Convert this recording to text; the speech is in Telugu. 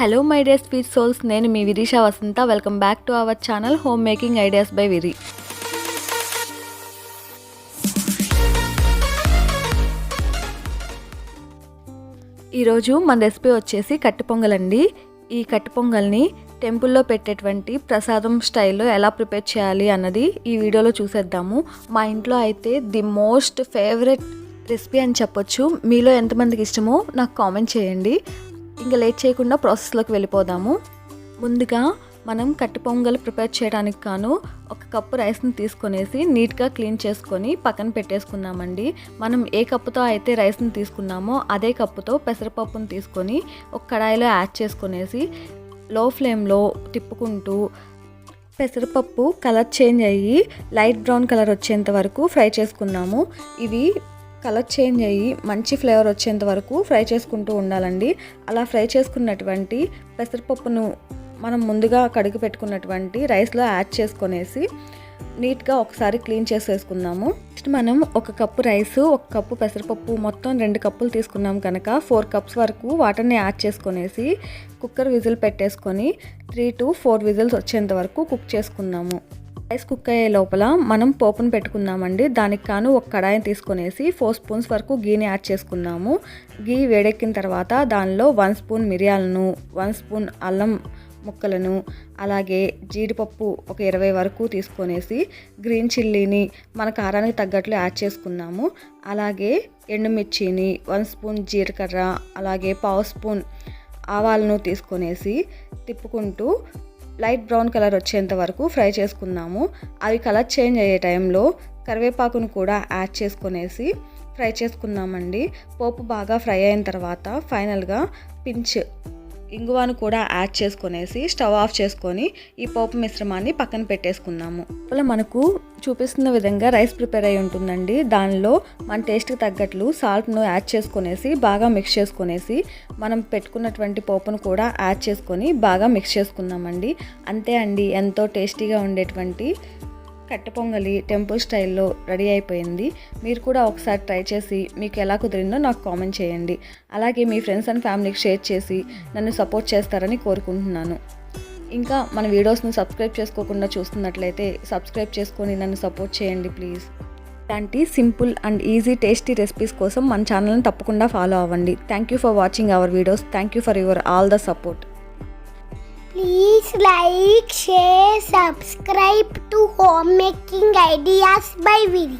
Hello my dear sweet souls నేను మీ Virisha Vasantha. Welcome back to our channel home making ideas by Viri ఈరోజు మన రెసిపీ వచ్చేసి కట్టి పొంగల్ అండి ఈ కట్టి పొంగల్ని టెంపుల్లో పెట్టేటువంటి ప్రసాదం స్టైల్లో ఎలా ప్రిపేర్ చేయాలి అన్నది ఈ వీడియోలో చూసేద్దాము. మా ఇంట్లో అయితే ది మోస్ట్ ఫేవరెట్ రెసిపీ అని చెప్పొచ్చు. మీలో ఎంతమందికి ఇష్టమో నాకు కామెంట్ చేయండి. ఇంకా లేట్ చేయకుండా ప్రాసెస్లోకి వెళ్ళిపోదాము. ముందుగా మనం కట్టి పొంగల్ ప్రిపేర్ చేయడానికి కాను ఒక కప్పు రైస్ని తీసుకొనేసి నీట్గా క్లీన్ చేసుకొని పక్కన పెట్టేసుకున్నామండి మనం ఏ కప్పుతో అయితే రైస్ని తీసుకున్నామో అదే కప్పుతో పెసరపప్పును తీసుకొని ఒక కడాయిలో యాడ్ చేసుకొనేసి లో ఫ్లేమ్లో తిప్పుకుంటూ పెసరపప్పు కలర్ చేంజ్ అయ్యి లైట్ బ్రౌన్ కలర్ వచ్చేంత వరకు ఫ్రై చేసుకున్నాము ఇవి కలర్ చేంజ్ అయ్యి మంచి ఫ్లేవర్ వచ్చేంత వరకు ఫ్రై చేసుకుంటూ ఉండాలండి. అలా ఫ్రై చేసుకున్నటువంటి పెసరపప్పును మనం ముందుగా కడిగి పెట్టుకున్నటువంటి రైస్లో యాడ్ చేసుకొనేసి నీట్గా ఒకసారి క్లీన్ చేసేసుకుందాము. నెక్స్ట్ మనం ఒక కప్పు రైస్ ఒక కప్పు పెసరపప్పు మొత్తం రెండు కప్పులు తీసుకున్నాం కనుక ఫోర్ కప్స్ వరకు వాటర్ని యాడ్ చేసుకొనేసి కుక్కర్ విజిల్ పెట్టేసుకొని త్రీ టు ఫోర్ విజిల్స్ వచ్చేంత వరకు కుక్ చేసుకున్నాము రైస్ కుక్ అయ్యే లోపల మనం పోపును పెట్టుకుందామండి దానికి కాను ఒక కడాయిని తీసుకునేసి ఫోర్ స్పూన్స్ వరకు గీని యాడ్ చేసుకున్నాము. గీ వేడెక్కిన తర్వాత దానిలో వన్ స్పూన్ మిరియాలను వన్ స్పూన్ అల్లం ముక్కలను అలాగే జీడిపప్పు ఒక ఇరవై వరకు తీసుకొనేసి గ్రీన్ చిల్లీని మన కారానికి తగ్గట్లు యాడ్ చేసుకున్నాము. అలాగే ఎండుమిర్చిని వన్ స్పూన్ జీలకర్ర అలాగే పావు స్పూన్ ఆవాలను తీసుకొనేసి తిప్పుకుంటూ లైట్ బ్రౌన్ కలర్ వచ్చేంత వరకు ఫ్రై చేసుకుందాము. అవి కలర్ చేంజ్ అయ్యే టైంలో కరివేపాకును కూడా యాడ్ చేసుకునేసి ఫ్రై చేసుకుందామండి. పోపు బాగా ఫ్రై అయిన తర్వాత ఫైనల్గా పించ్ ఇంగువాను కూడా యాడ్ చేసుకునేసి స్టవ్ ఆఫ్ చేసుకొని ఈ పోపు మిశ్రమాన్ని పక్కన పెట్టేసుకుందాము. అలా మనకు చూపిస్తున్న విధంగా రైస్ ప్రిపేర్ అయి ఉంటుందండి. దానిలో మన టేస్ట్కి తగ్గట్లు సాల్ట్ను యాడ్ చేసుకునేసి బాగా మిక్స్ చేసుకునేసి మనం పెట్టుకున్నటువంటి పోపును కూడా యాడ్ చేసుకొని బాగా మిక్స్ చేసుకుందామండి. అంతే అండి ఎంతో టేస్టీగా ఉండేటువంటి కట్టె పొంగలి టెంపుల్ స్టైల్లో రెడీ అయిపోయింది. మీరు కూడా ఒకసారి ట్రై చేసి మీకు ఎలా కుదిరిందో నాకు కామెంట్ చేయండి. అలాగే మీ ఫ్రెండ్స్ అండ్ ఫ్యామిలీకి షేర్ చేసి నన్ను సపోర్ట్ చేస్తారని కోరుకుంటున్నాను. ఇంకా మన వీడియోస్ను సబ్స్క్రైబ్ చేసుకోకుండా చూస్తున్నట్లయితే సబ్స్క్రైబ్ చేసుకొని నన్ను సపోర్ట్ చేయండి ప్లీజ్. ఇలాంటి simple and easy tasty recipes కోసం మన ఛానల్ని తప్పకుండా ఫాలో అవ్వండి. Thank you for watching our videos. Thank you for your all the support. Please like, share, subscribe to Homemaking Ideas by Viri.